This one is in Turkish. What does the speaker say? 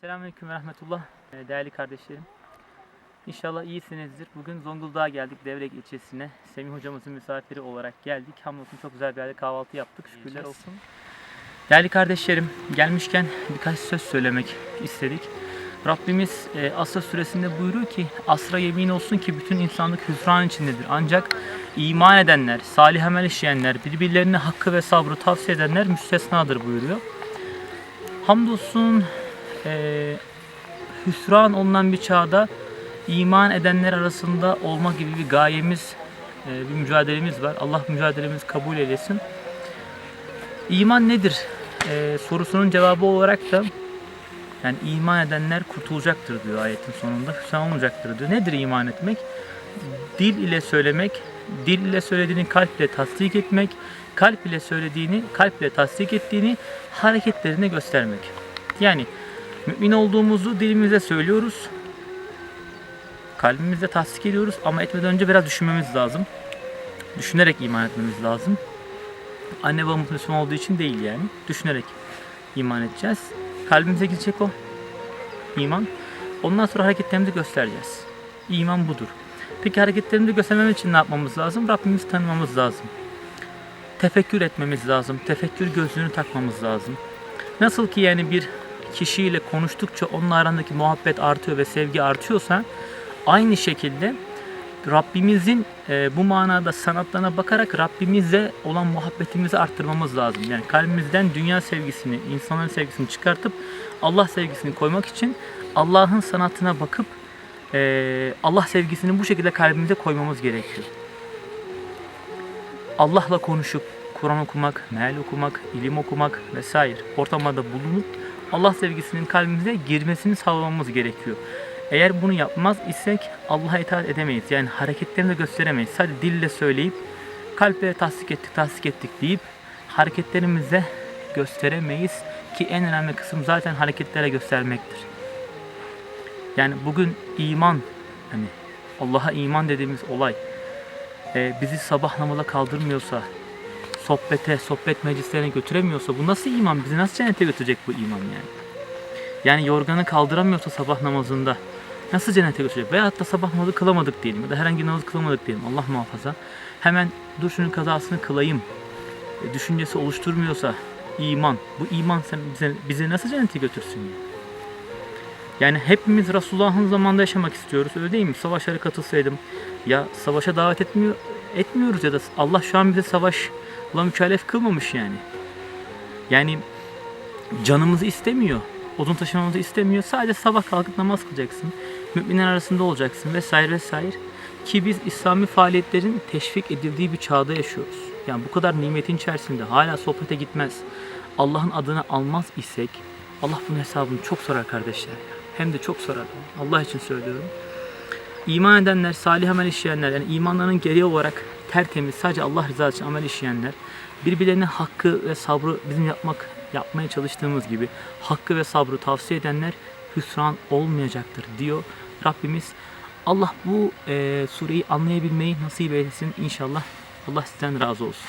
Selamünaleyküm ve rahmetullah Ee, değerli kardeşlerim. İnşallah iyisinizdir. Bugün Zonguldak'a geldik Devrek ilçesine. Semih hocamızın misafiri olarak geldik. Hamdolsun çok güzel bir yerde kahvaltı yaptık. Şükürler Yiyeceğiz. olsun. Değerli kardeşlerim, gelmişken birkaç söz söylemek istedik. Rabbimiz e, Asra suresinde buyuruyor ki asra yemin olsun ki bütün insanlık hüsran içindedir. Ancak iman edenler, salih amel işleyenler, birbirlerine hakkı ve sabrı tavsiye edenler müstesnadır buyuruyor. Hamdolsun e, hüsran olunan bir çağda iman edenler arasında olma gibi bir gayemiz, e, bir mücadelemiz var. Allah mücadelemizi kabul eylesin. İman nedir? E, sorusunun cevabı olarak da yani iman edenler kurtulacaktır diyor ayetin sonunda. Hüsran olacaktır diyor. Nedir iman etmek? Dil ile söylemek, dil ile söylediğini kalp ile tasdik etmek, kalp ile söylediğini kalp ile tasdik ettiğini hareketlerine göstermek. Yani mümin olduğumuzu dilimize söylüyoruz. Kalbimizde tasdik ediyoruz ama etmeden önce biraz düşünmemiz lazım. Düşünerek iman etmemiz lazım. Anne babamız Müslüman olduğu için değil yani. Düşünerek iman edeceğiz. Kalbimize gidecek o iman. Ondan sonra hareketlerimizi göstereceğiz. İman budur. Peki hareketlerimizi göstermemiz için ne yapmamız lazım? Rabbimizi tanımamız lazım. Tefekkür etmemiz lazım. Tefekkür gözlüğünü takmamız lazım. Nasıl ki yani bir kişiyle konuştukça onun arasındaki muhabbet artıyor ve sevgi artıyorsa aynı şekilde Rabbimizin e, bu manada sanatlarına bakarak Rabbimize olan muhabbetimizi arttırmamız lazım. Yani kalbimizden dünya sevgisini, insanların sevgisini çıkartıp Allah sevgisini koymak için Allah'ın sanatına bakıp e, Allah sevgisini bu şekilde kalbimize koymamız gerekiyor. Allah'la konuşup Kur'an okumak, meal okumak, ilim okumak vesaire ortamlarda bulunup Allah sevgisinin kalbimize girmesini sağlamamız gerekiyor. Eğer bunu yapmaz isek Allah'a itaat edemeyiz. Yani hareketlerini de gösteremeyiz. Sadece dille söyleyip kalple tasdik ettik, tasdik ettik deyip hareketlerimizle gösteremeyiz ki en önemli kısım zaten hareketlere göstermektir. Yani bugün iman hani Allah'a iman dediğimiz olay e, bizi sabah namazına kaldırmıyorsa, sohbete, sohbet meclislerine götüremiyorsa bu nasıl iman? Bizi nasıl cennete götürecek bu iman yani? Yani yorganı kaldıramıyorsa sabah namazında nasıl cennete götürecek? Veyahut da sabah namazı kılamadık diyelim ya da herhangi bir namaz kılamadık diyelim Allah muhafaza. Hemen dur şunun kazasını kılayım e, düşüncesi oluşturmuyorsa iman, bu iman sen bize, bizi nasıl cennete götürsün ya? Yani hepimiz Resulullah'ın zamanında yaşamak istiyoruz öyle değil mi? Savaşlara katılsaydım ya savaşa davet etmiyor etmiyoruz ya da Allah şu an bize savaşla mükellef kılmamış yani. Yani canımızı istemiyor. Odun taşımamızı istemiyor. Sadece sabah kalkıp namaz kılacaksın. Müminler arasında olacaksın vesaire vesaire. Ki biz İslami faaliyetlerin teşvik edildiği bir çağda yaşıyoruz. Yani bu kadar nimetin içerisinde hala sohbete gitmez. Allah'ın adını almaz isek Allah bunun hesabını çok sorar kardeşler. Hem de çok sorar. Allah için söylüyorum. İman edenler, salih amel işleyenler, yani imanlarının gereği olarak tertemiz, sadece Allah rızası için amel işleyenler, birbirlerine hakkı ve sabrı bizim yapmak, yapmaya çalıştığımız gibi hakkı ve sabrı tavsiye edenler hüsran olmayacaktır diyor Rabbimiz. Allah bu e, sureyi anlayabilmeyi nasip eylesin inşallah. Allah sizden razı olsun.